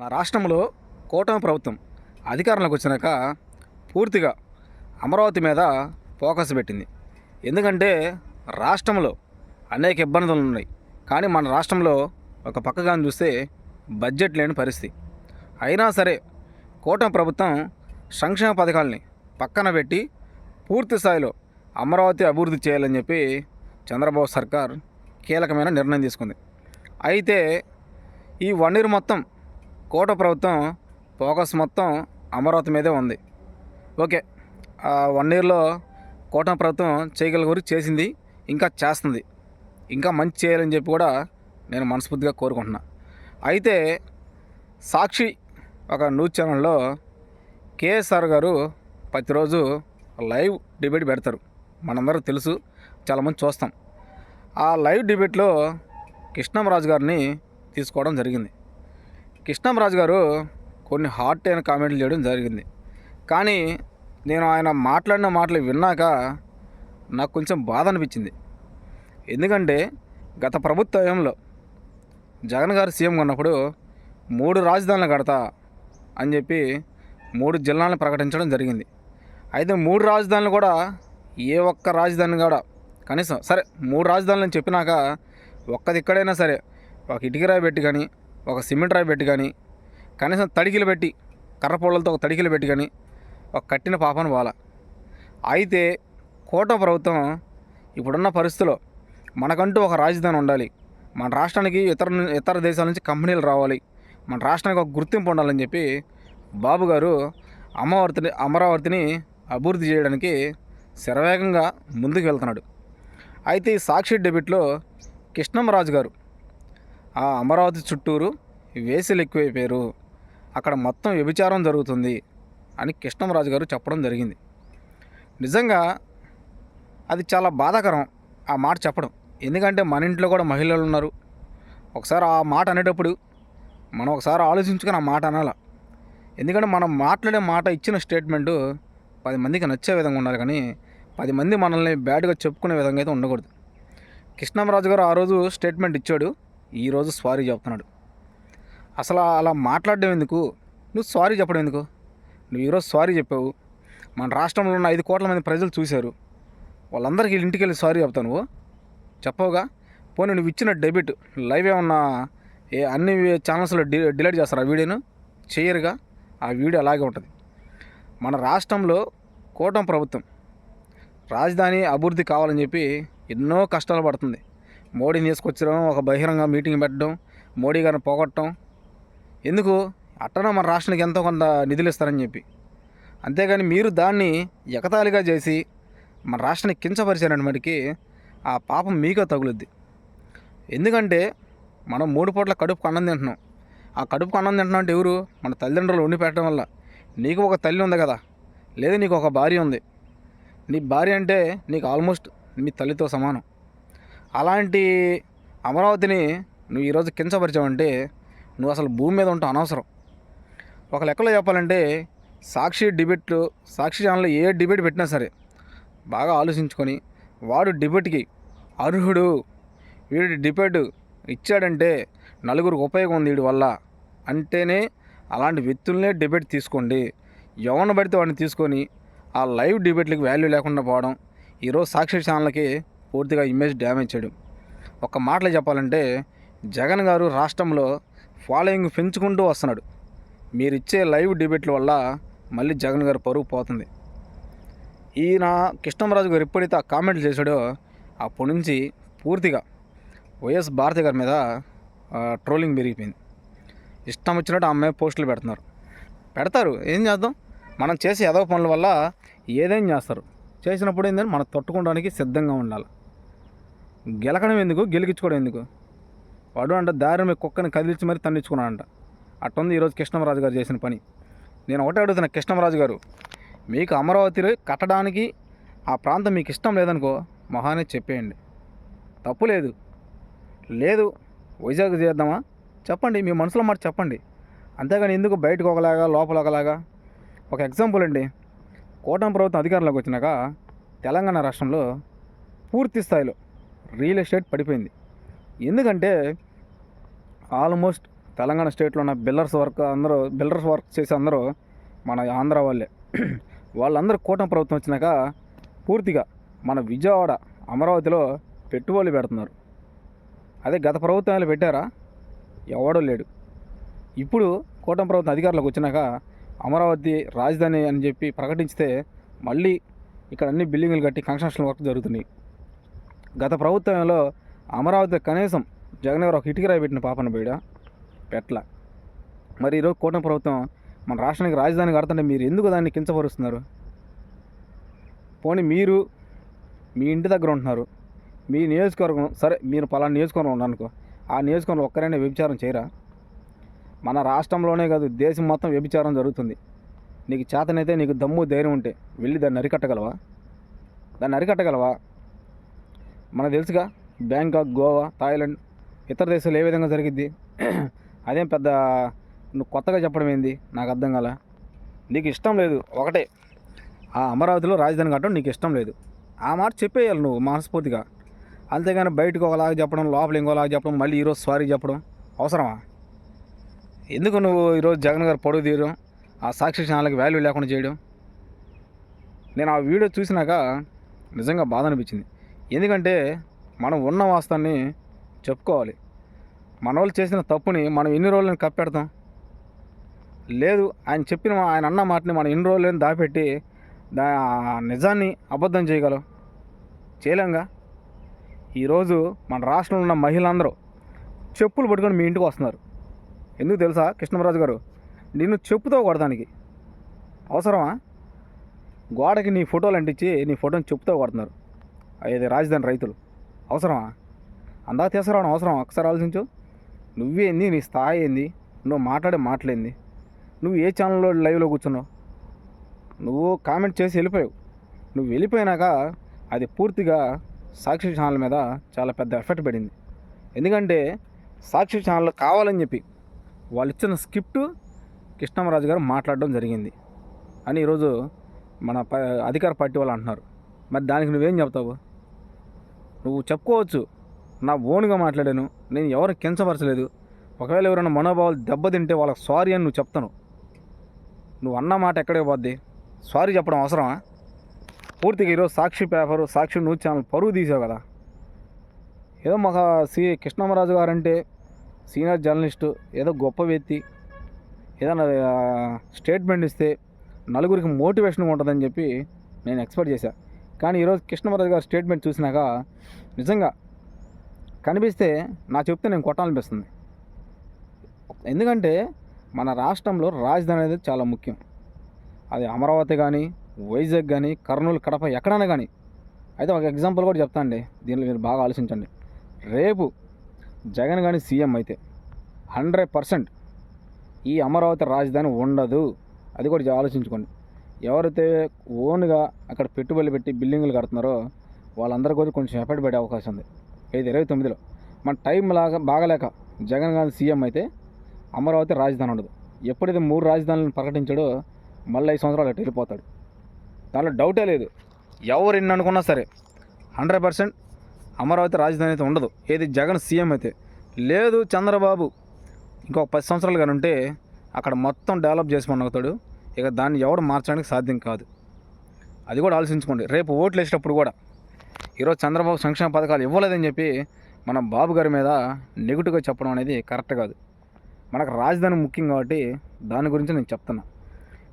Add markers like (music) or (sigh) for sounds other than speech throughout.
మన రాష్ట్రంలో కూటమి ప్రభుత్వం అధికారంలోకి వచ్చినాక పూర్తిగా అమరావతి మీద ఫోకస్ పెట్టింది. ఎందుకంటే రాష్ట్రంలో అనేక ఇబ్బందులు ఉన్నాయి. కానీ మన రాష్ట్రంలో ఒక పక్కగా చూస్తే బడ్జెట్ లేని పరిస్థితి. అయినా సరే కూటమి ప్రభుత్వం సంక్షేమ పథకాలని పక్కన పెట్టి పూర్తి స్థాయిలో అమరావతి అభివృద్ధి చేయాలని చెప్పి చంద్రబాబు సర్కార్ కీలకమైన నిర్ణయం తీసుకుంది. అయితే ఈ వన్ ఇయర్ మొత్తం కోట ప్రభుత్వం ఫోకస్ మొత్తం అమరావతి మీదే ఉంది. ఓకే ఆ వన్ ఇయర్లో కోట ప్రభుత్వం చేయగల గురించి చేసింది ఇంకా చేస్తుంది. ఇంకా మంచి చేయాలని చెప్పి కూడా నేను మనస్ఫూర్తిగా కోరుకుంటున్నా. అయితే సాక్షి ఒక న్యూస్ ఛానల్లో కేఎస్ఆర్ గారు ప్రతిరోజు లైవ్ డిబేట్ పెడతారు. మనందరూ తెలుసు చాలామంది చూస్తాం. ఆ లైవ్ డిబేట్లో కృష్ణంరాజు గారిని తీసుకోవడం జరిగింది. కృష్ణంరాజు గారు కొన్ని హార్ట్ అయిన కామెంట్లు చేయడం జరిగింది. కానీ నేను ఆయన మాట్లాడిన మాటలు విన్నాక నాకు కొంచెం బాధ అనిపించింది. ఎందుకంటే గత ప్రభుత్వంలో జగన్ గారు సీఎం ఉన్నప్పుడు మూడు రాజధానులు కడతా అని చెప్పి మూడు జిల్లాలను ప్రకటించడం జరిగింది. అయితే మూడు రాజధానులు కూడా ఏ ఒక్క రాజధాని కూడా కనీసం సరే మూడు రాజధానులు అని చెప్పినాక ఒక్కది ఇక్కడైనా సరే ఒక ఇటుక రాయి పెట్టి కానీ ఒక సిమెంట్ రాయి పెట్టి కానీ కనీసం తడికిలు పెట్టి కర్ర పొలలతో ఒక తడికిలు పెట్టి కానీ ఒక కట్టిన పాపను పోల అయితే కోట ప్రభుత్వం ఇప్పుడున్న పరిస్థితిలో మనకంటూ ఒక రాజధాని ఉండాలి. మన రాష్ట్రానికి ఇతర ఇతర దేశాల నుంచి కంపెనీలు రావాలి. మన రాష్ట్రానికి ఒక గుర్తింపు ఉండాలని చెప్పి బాబు గారు అమరావతిని అమరావతిని అభివృద్ధి చేయడానికి శరవేగంగా ముందుకు వెళ్తున్నాడు. అయితే ఈ సాక్షి డెబిట్లో కృష్ణమరాజు గారు ఆ అమరావతి చుట్టూరు వేసలు ఎక్కువైపోయారు. అక్కడ మొత్తం వ్యభిచారం జరుగుతుంది అని కృష్ణంరాజు గారు చెప్పడం జరిగింది. నిజంగా అది చాలా బాధాకరం ఆ మాట చెప్పడం. ఎందుకంటే మన ఇంట్లో కూడా మహిళలు ఉన్నారు. ఒకసారి ఆ మాట అనేటప్పుడు మనం ఒకసారి ఆలోచించుకొని ఆ మాట అనాల. ఎందుకంటే మనం మాట్లాడే మాట ఇచ్చిన స్టేట్మెంటు పది మందికి నచ్చే విధంగా ఉండాలి కానీ పది మంది మనల్ని బ్యాడ్గా చెప్పుకునే విధంగా అయితే ఉండకూడదు. కృష్ణంరాజు గారు ఆ రోజు స్టేట్మెంట్ ఇచ్చాడు. ఈరోజు సారీ చెప్తున్నాడు. అసలు అలా మాట్లాడడం ఎందుకు? నువ్వు సారీ చెప్పడం ఎందుకు? నువ్వు ఈరోజు సారీ చెప్పావు. మన రాష్ట్రంలో ఉన్న ఐదు కోట్ల మంది ప్రజలు చూశారు. వాళ్ళందరికీ ఇంటికి వెళ్ళి సారీ చెప్తావు నువ్వు? చెప్పవుగా? పోనీ నువ్వు ఇచ్చిన డెబిట్ లైవ్ ఏమన్నా ఏ అన్ని ఛానల్స్లో డి డిలీట్ చేస్తారు ఆ వీడియోను? చేయరుగా? ఆ వీడియో అలాగే ఉంటుంది. మన రాష్ట్రంలో కూటమి ప్రభుత్వం రాజధాని అభివృద్ధి కావాలని చెప్పి ఎన్నో కష్టాలు పడుతుంది. మోడీని తీసుకొచ్చడం ఒక బహిరంగ మీటింగ్ పెట్టడం మోడీ గారిని పోగొట్టడం. ఎందుకు? అట్టన మన రాష్ట్రానికి ఎంతో కొంత నిధులు ఇస్తారని చెప్పి. అంతేగాని మీరు దాన్ని ఎకతాళిగా చేసి మన రాష్ట్రాన్ని కించపరిచారని మటుకి ఆ పాపం మీకే తగులుద్ది. ఎందుకంటే మనం మూడు పూట్ల కడుపుకు అన్నం తింటున్నాం. ఆ కడుపుకు అన్నం తింటున్నాం అంటే ఎవరు? మన తల్లిదండ్రులు ఉండి పెట్టడం వల్ల. నీకు ఒక తల్లి ఉంది కదా. లేదా నీకు ఒక భార్య ఉంది. నీ భార్య అంటే నీకు ఆల్మోస్ట్ మీ తల్లితో సమానం. అలాంటి అమరావతిని నువ్వు ఈరోజు కించపరిచావంటే నువ్వు అసలు భూమి మీద ఉంటావు అనవసరం. ఒక లెక్కలో చెప్పాలంటే సాక్షి డిబేట్లు సాక్షి ఛానల్లో ఏ డిబేట్ పెట్టినా సరే బాగా ఆలోచించుకొని వాడు డిబేట్కి అర్హుడు. వీడి డిబేట్ ఇచ్చాడంటే నలుగురికి ఉపయోగం ఉంది వీడి వల్ల. అంటేనే అలాంటి వ్యక్తులనే డిబేట్ తీసుకోండి. ఎవరిని పడితే వాడిని తీసుకొని ఆ లైవ్ డిబేట్లకు వాల్యూ లేకుండా పోవడం ఈరోజు సాక్షి ఛానల్కి పూర్తిగా ఇమేజ్ డ్యామేజ్ చేయడం. ఒక మాటలో చెప్పాలంటే జగన్ గారు రాష్ట్రంలో ఫాలోయింగ్ పెంచుకుంటూ వస్తున్నాడు. మీరు ఇచ్చే లైవ్ డిబేట్ల వల్ల మళ్ళీ జగన్ గారు పరుగు పోతుంది. ఈయన కృష్ణంరాజు గారు ఎప్పుడైతే ఆ కామెంట్లు చేశాడో అప్పటి నుంచి పూర్తిగా వైఎస్ భారతి గారి మీద ట్రోలింగ్ పెరిగిపోయింది. ఇష్టం వచ్చినట్టు ఆ అమ్మాయి పోస్టులు పెడుతున్నారు. పెడతారు. ఏం చేద్దాం? మనం చేసే ఏదో పనుల వల్ల ఏదైనా చేస్తారు? చేసినప్పుడు ఏంటంటే మనం తట్టుకోవడానికి సిద్ధంగా ఉండాలి. గెలకడం ఎందుకు? గెలిగించుకోవడం ఎందుకు? వాడు అంట దారి మీ కుక్కని కదిలించి మరీ తన్నించుకున్నాడంట అట్టుంది ఈరోజు కృష్ణరాజు గారు చేసిన పని. నేను ఒకటే అడుగుతున్నా కృష్ణరాజు గారు మీకు అమరావతిలో కట్టడానికి ఆ ప్రాంతం మీకు ఇష్టం లేదనుకో మహానే చెప్పేయండి. తప్పు లేదు. లేదు వైజాగ్ చేద్దామా? చెప్పండి మీ మనసులో మాట చెప్పండి. అంతేగాని ఎందుకు బయటకు ఒకలాగా లోపల ఒకలాగా? ఒక ఎగ్జాంపుల్ అండి. కూటమి ప్రభుత్వం అధికారంలోకి వచ్చినాక తెలంగాణ రాష్ట్రంలో పూర్తి స్థాయిలో రియల్ ఎస్టేట్ పడిపోయింది. ఎందుకంటే ఆల్మోస్ట్ తెలంగాణ స్టేట్లో ఉన్న బిల్లర్స్ వర్క్ అందరూ బిల్లర్స్ వర్క్ చేసే అందరూ మన ఆంధ్ర వాళ్ళే. వాళ్ళందరూ కూటమి ప్రభుత్వం వచ్చినాక పూర్తిగా మన విజయవాడ అమరావతిలో పెట్టుబడులు పెడుతున్నారు. అదే గత ప్రభుత్వాలు పెట్టారా? ఎవడో లేడు. ఇప్పుడు కూటమి ప్రభుత్వం అధికారులకు వచ్చినాక అమరావతి రాజధాని అని చెప్పి ప్రకటించితే మళ్ళీ ఇక్కడ అన్ని బిల్డింగులు కట్టి కన్స్ట్రక్షన్ వర్క్ జరుగుతున్నాయి. గత ప్రభుత్వంలో అమరావతి కనీసం జగన్ గారు ఒక ఇటుకరాయి పెట్టిన పాపన బీడ పెట్ల మరి ఈరోజు కూటమి ప్రభుత్వం మన రాష్ట్రానికి రాజధాని కడుతుంటే మీరు ఎందుకు దాన్ని కించపరుస్తున్నారు? పోనీ మీరు మీ ఇంటి దగ్గర ఉంటున్నారు. మీ నియోజకవర్గం సరే మీరు పలానా నియోజకవర్గం ఉన్నారనుకో ఆ నియోజకవర్గం ఒక్కరైనా వ్యభిచారం చేయరా? మన రాష్ట్రంలోనే కాదు దేశం మొత్తం వ్యభిచారం జరుగుతుంది. నీకు చేతనైతే నీకు దమ్ము ధైర్యం ఉంటే వెళ్ళి దాన్ని అరికట్టగలవా? దాన్ని అరికట్టగలవా? మనకు తెలుసుగా బ్యాంకాక్ గోవా థాయిలాండ్ ఇతర దేశాలు ఏ విధంగా జరిగిద్ది? (clears throat) అదేం పెద్ద నువ్వు కొత్తగా చెప్పడం ఏంది? నాకు అర్థం కాల? నీకు ఇష్టం లేదు ఒకటే. ఆ అమరావతిలో రాజధాని కట్టడం నీకు ఇష్టం లేదు. ఆ మాట చెప్పేయాలి నువ్వు మనస్ఫూర్తిగా. అంతేగాని బయటకు ఒకలాగా చెప్పడం లోపల ఇంకోలాగా చెప్పడం మళ్ళీ ఈరోజు సారీ చెప్పడం అవసరమా? ఎందుకు నువ్వు ఈరోజు జగన్ గారు పొడుగు తీయడం ఆ సాక్షి ఛానల్కి వాల్యూ లేకుండా చేయడం? నేను ఆ వీడియో చూసినాక నిజంగా బాధ అనిపించింది. ఎందుకంటే మనం ఉన్న వాస్తవాన్ని చెప్పుకోవాలి. మన వాళ్ళు చేసిన తప్పుని మనం ఎన్ని రోజులని కప్పెడతాం? లేదు ఆయన చెప్పిన ఆయన అన్న మాటని మనం ఎన్ని రోజులని దాపెట్టి దా నిజాన్ని అబద్ధం చేయగలం. చేయలేంగా? ఈరోజు మన రాష్ట్రంలో ఉన్న మహిళలందరూ చెప్పులు పట్టుకొని మీ ఇంటికి వస్తున్నారు. ఎందుకు తెలుసా కృష్ణరాజు గారు? నిన్ను చెప్పుతో కొడదానికి అవసరమా? గోడకి నీ ఫోటోలు అంటించి నీ ఫోటోని చెప్పుతో కొడుతున్నారు. అది రాజధాని రైతులు. అవసరమా? అందా తీసుకురావడం అవసరం ఒకసారి ఆలోచించు. నువ్వేంది నీ స్థాయి ఏంది? నువ్వు మాట్లాడే మాటలేంది నువ్వు ఏ ఛానల్లో లైవ్లో కూర్చున్నావు? నువ్వు కామెంట్ చేసి వెళ్ళిపోయావు. నువ్వు వెళ్ళిపోయినాక అది పూర్తిగా సాక్షి ఛానల్ మీద చాలా పెద్ద ఎఫెక్ట్ పడింది. ఎందుకంటే సాక్షి ఛానల్ కావాలని చెప్పి వాళ్ళు ఇచ్చిన స్క్రిప్ట్ కృష్ణమరాజు గారు మాట్లాడడం జరిగింది అని ఈరోజు మన ప అధికార పార్టీ వాళ్ళు అంటున్నారు. మరి దానికి నువ్వేం చెప్తావు? నువ్వు చెప్పుకోవచ్చు. నా ఓన్గా మాట్లాడాను. నేను ఎవరు కించపరచలేదు. ఒకవేళ ఎవరైనా మనోభావాలు దెబ్బతింటే వాళ్ళకి సారీ అని నువ్వు చెప్తాను. నువ్వు అన్న మాట ఎక్కడే పోద్ది? సారీ చెప్పడం అవసరమా? పూర్తిగా ఈరోజు Sakshi paper Sakshi news channel పరువు తీసావు కదా. ఏదో మాకు సి. కృష్ణమరాజు గారు అంటే సీనియర్ జర్నలిస్టు ఏదో గొప్ప వ్యక్తి ఏదైనా స్టేట్మెంట్ ఇస్తే నలుగురికి మోటివేషన్గా ఉంటుందని చెప్పి నేను ఎక్స్పెక్ట్ చేశాను కానీ ఈరోజు కృష్ణమరాజు గారి స్టేట్మెంట్ చూసినాక నిజంగా కనిపిస్తే నా చెప్తే నేను కొట్టాలనిపిస్తుంది. ఎందుకంటే మన రాష్ట్రంలో రాజధాని అనేది చాలా ముఖ్యం. అది అమరావతి కానీ వైజాగ్ కానీ కర్నూలు కడప ఎక్కడైనా కానీ. అయితే ఒక ఎగ్జాంపుల్ కూడా చెప్తాండి దీనిలో మీరు బాగా ఆలోచించండి. రేపు జగన్ కానీ సీఎం అయితే హండ్రెడ్ పర్సెంట్ ఈ అమరావతి రాజధాని ఉండదు. అది కూడా ఆలోచించుకోండి. ఎవరైతే ఓన్గా అక్కడ పెట్టుబడులు పెట్టి బిల్డింగులు కడుతున్నారో వాళ్ళందరి కూడా కొంచెం ఎఫెక్ట్ పడే అవకాశం ఉంది. ఐదు ఇరవై తొమ్మిదిలో. మన టైం లాగా బాగలేక జగన్ గాంధీ సీఎం అయితే అమరావతి రాజధాని ఉండదు. ఎప్పుడైతే మూడు రాజధానులను ప్రకటించాడో మళ్ళీ ఐదు సంవత్సరాలు అటు వెళ్ళిపోతాడు. దాంట్లో డౌటే లేదు. ఎవరు ఎన్ని అనుకున్నా సరే హండ్రెడ్ పర్సెంట్ అమరావతి రాజధాని అయితే ఉండదు. ఏది జగన్ సీఎం అయితే లేదు చంద్రబాబు ఇంకొక పది సంవత్సరాలు కానీ ఉంటే అక్కడ మొత్తం డెవలప్ చేసుకుని అవుతాడు ఇక దాన్ని ఎవడు మార్చడానికి సాధ్యం కాదు. అది కూడా ఆలోచించుకోండి. రేపు ఓట్లు వేసేటప్పుడు కూడా ఈరోజు చంద్రబాబు సంక్షేమ పథకాలు ఇవ్వలేదని చెప్పి మన బాబు గారి మీద నెగిటివ్గా చెప్పడం అనేది కరెక్ట్ కాదు. మనకు రాజధాని ముఖ్యం కాబట్టి దాని గురించి నేను చెప్తున్నా.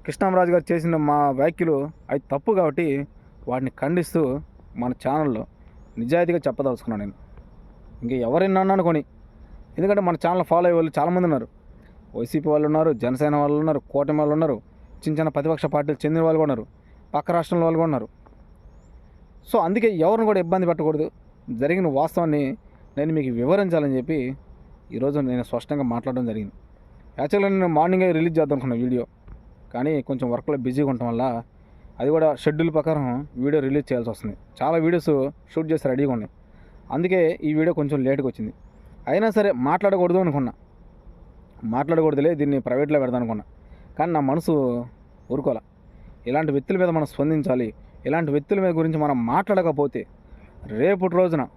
కృష్ణరాజు గారు చేసిన మా వ్యాఖ్యలు అవి తప్పు కాబట్టి వాటిని ఖండిస్తూ మన ఛానల్లో నిజాయితీగా చెప్పదలుచుకున్నాను నేను. ఇంక ఎవరైనా అనుకొని ఎందుకంటే మన ఛానల్ ఫాలో అయ్యే వాళ్ళు చాలామంది ఉన్నారు. వైసీపీ వాళ్ళు ఉన్నారు జనసేన వాళ్ళు ఉన్నారు కూటమి వాళ్ళు ఉన్నారు. చిన్న చిన్న ప్రతిపక్ష పార్టీలు చెందిన వాళ్ళు కూడా ఉన్నారు. పక్క రాష్ట్రంలో వాళ్ళు కూడా ఉన్నారు. సో అందుకే ఎవరిని కూడా ఇబ్బంది పెట్టకూడదు. జరిగిన వాస్తవాన్ని నేను మీకు వివరించాలని చెప్పి ఈరోజు నేను స్పష్టంగా మాట్లాడడం జరిగింది. యాక్చువల్గా నేను మార్నింగే రిలీజ్ చేద్దాం అనుకున్న వీడియో. కానీ కొంచెం వర్క్లో బిజీగా ఉండటం వల్ల అది కూడా షెడ్యూల్ ప్రకారం వీడియో రిలీజ్ చేయాల్సి వస్తుంది. చాలా వీడియోస్ షూట్ చేసి రెడీగా ఉన్నాయి. అందుకే ఈ వీడియో కొంచెం లేట్గా వచ్చింది. అయినా సరే మాట్లాడకూడదు అనుకున్నా. మాట్లాడకూడదులే దీన్ని ప్రైవేట్లో పెడదాం అనుకున్నా. కానీ నా మనసు ఊరుకోలే. ఇలాంటి వ్యక్తుల మీద మనం స్పందించాలి. ఇలాంటి వ్యక్తుల మీద గురించి మనం మాట్లాడకపోతే రేపటి రోజున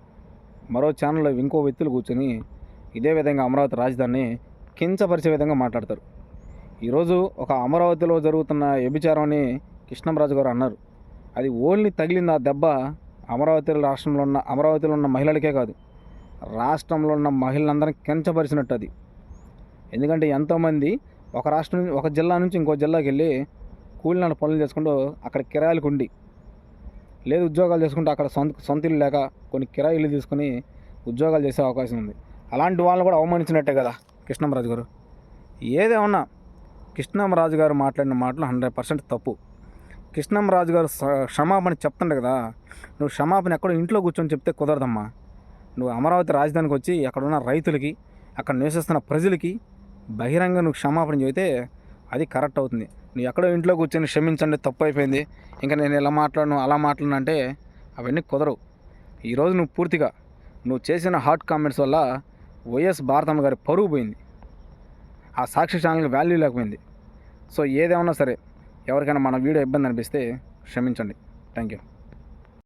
మరో ఛానల్లో ఇంకో వ్యక్తులు కూర్చొని ఇదే విధంగా అమరావతి రాజధానిని కించపరిచే విధంగా మాట్లాడతారు. ఈరోజు ఒక అమరావతిలో జరుగుతున్న వ్యభిచారం అని కృష్ణంరాజు గారు అన్నారు. అది ఓన్లీ తగిలింది ఆ దెబ్బ అమరావతి రాష్ట్రంలో ఉన్న అమరావతిలో ఉన్న మహిళలకే కాదు. రాష్ట్రంలో ఉన్న మహిళలందరినీ కించపరిచినట్టు అది. ఎందుకంటే ఎంతోమంది ఒక రాష్ట్రం నుంచి ఒక జిల్లా నుంచి ఇంకో జిల్లాకి వెళ్ళి కూలినాడు పనులు చేసుకుంటూ అక్కడ కిరాయిలకు ఉండి లేదు ఉద్యోగాలు చేసుకుంటూ అక్కడ సొంత సొంత ఇల్లు లేక కొన్ని కిరాయి ఇల్లు తీసుకుని ఉద్యోగాలు చేసే అవకాశం ఉంది. అలాంటి వాళ్ళని కూడా అవమానించినట్టే కదా కృష్ణంరాజు గారు. ఏదేమన్నా కృష్ణంరాజు గారు మాట్లాడిన మాటలు హండ్రెడ్ పర్సెంట్ తప్పు. కృష్ణంరాజు గారు స- క్షమాపణ చెప్తుండే కదా నువ్వు క్షమాపణ ఎక్కడో ఇంట్లో కూర్చొని చెప్తే కుదరదమ్మా. నువ్వు అమరావతి రాజధానికి వచ్చి అక్కడ ఉన్న రైతులకి అక్కడ నివసిస్తున్న ప్రజలకి బహిరంగ నువ్వు క్షమాపణ చెబితే అది కరెక్ట్ అవుతుంది. నువ్వు ఎక్కడో ఇంట్లో కూర్చొని క్షమించండి తప్పు అయిపోయింది ఇంకా నేను ఇలా మాట్లాడను అలా మాట్లాడను అంటే అవన్నీ కుదరవు. ఈరోజు నువ్వు పూర్తిగా నువ్వు చేసిన హాట్ కామెంట్స్ వల్ల వైఎస్ భారతమ్మ గారి పరువు పోయింది. ఆ సాక్షి ఛానల్కి వాల్యూ లేకపోయింది. సో ఏదేమన్నా సరే ఎవరికైనా మన వీడియో ఇబ్బంది అనిపిస్తే క్షమించండి. Thank you